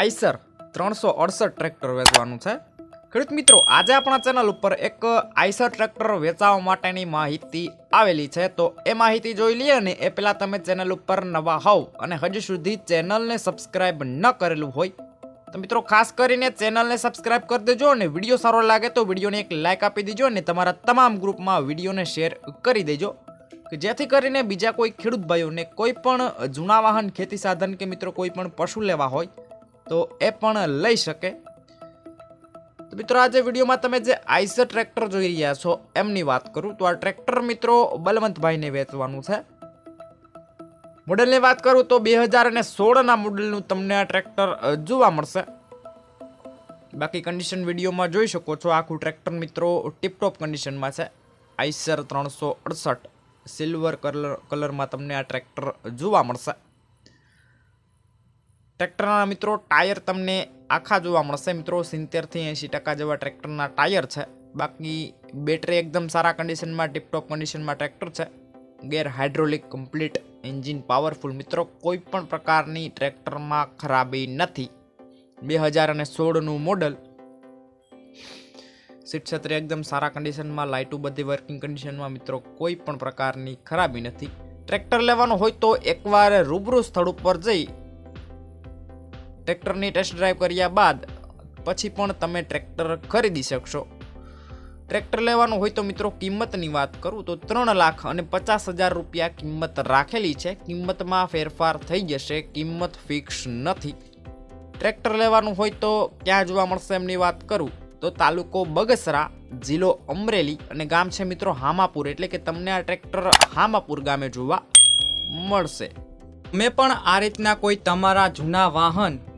Eicher ત્રણસો અડસઠ tractor વેચવાનું છે. ખેડૂત મિત્રો, આજે આપણા ચેનલ ઉપર એક આઈસર ટ્રેક્ટર વેચાવા માટેની માહિતી આવેલી છે. તો એ માહિતી જોઈ લઈએ ને એ પહેલાં તમે ચેનલ ઉપર નવા હોવ અને હજુ સુધી ચેનલને સબસ્ક્રાઇબ ન કરેલું હોય, તો મિત્રો ખાસ કરીને ચેનલને સબસ્ક્રાઇબ કરી દેજો અને વીડિયો સારો લાગે તો વિડીયોને એક લાઇક આપી દેજો અને તમારા તમામ ગ્રુપમાં વિડીયોને શેર કરી દેજો, કે જેથી કરીને બીજા કોઈ ખેડૂત ભાઈઓને કોઈ પણ જૂના વાહન ખેતી સાધન કે મિત્રો કોઈ પણ પશુ લેવા હોય તો એ પણ લઈ શકે. તો મિત્રો, આજે વિડીયોમાં તમે જે આઈસર ટ્રેક્ટર જોઈ રહ્યા છો, એમની વાત કરું. તો આ ટ્રેક્ટર મિત્રો બલવંતભાઈને વેચવાનું છે. મોડેલની વાત કરું તો બે હજાર અને સોળના મોડેલનું તમને આ ટ્રેક્ટર જોવા મળશે. બાકી કન્ડિશન વિડીયોમાં જોઈ શકો છો, આખું ટ્રેક્ટર મિત્રો ટીપટોપ કન્ડિશનમાં છે. આઈસર ત્રણસો અડસઠ સિલ્વર કલર કલરમાં તમને આ ટ્રેક્ટર જોવા મળશે. ટ્રેક્ટરના મિત્રો, ટાયર તમને આખા જોવા મળશે. મિત્રો, સિત્તેરથી એંશી ટકા જેવા ટ્રેક્ટરના ટાયર છે. બાકી બેટરી એકદમ સારા કન્ડિશનમાં ટીપટોપ કન્ડિશનમાં ટ્રેક્ટર છે. Gear hydraulic complete engine powerful મિત્રો કોઈ પણ પ્રકારની ટ્રેક્ટરમાં ખરાબી નથી. બે હજાર અને સોળનું મોડલ સીટ છત્રી એકદમ સારા કન્ડિશનમાં લાઇટો બધી વર્કિંગ કન્ડિશનમાં મિત્રો કોઈ પણ પ્રકારની ખરાબી નથી. ટ્રેક્ટર લેવાનું હોય તો એકવાર રૂબરૂ સ્થળ ઉપર જઈ ટ્રેક્ટરની ટેસ્ટ ડ્રાઈવ કર્યા બાદ પછી પણ તમે ટ્રેક્ટર ખરીદી શકશો. ટ્રેક્ટર લેવાનું હોય તો મિત્રો કિંમતની વાત કરું તો ત્રણ લાખ અને પચાસ હજાર રૂપિયા કિંમત રાખેલી છે. કિંમતમાં ફેરફાર થઈ જશે, કિંમત ફિક્સ નથી. ટ્રેક્ટર લેવાનું હોય તો ક્યાં જોવા મળશે એમની વાત કરું તો તાલુકો બગસરા, જિલ્લો અમરેલી અને ગામ છે મિત્રો હામાપુર. એટલે કે તમને આ ટ્રેક્ટર હામાપુર ગામે જોવા મળશે. મેં પણ આ રીતના કોઈ તમારા જૂના વાહન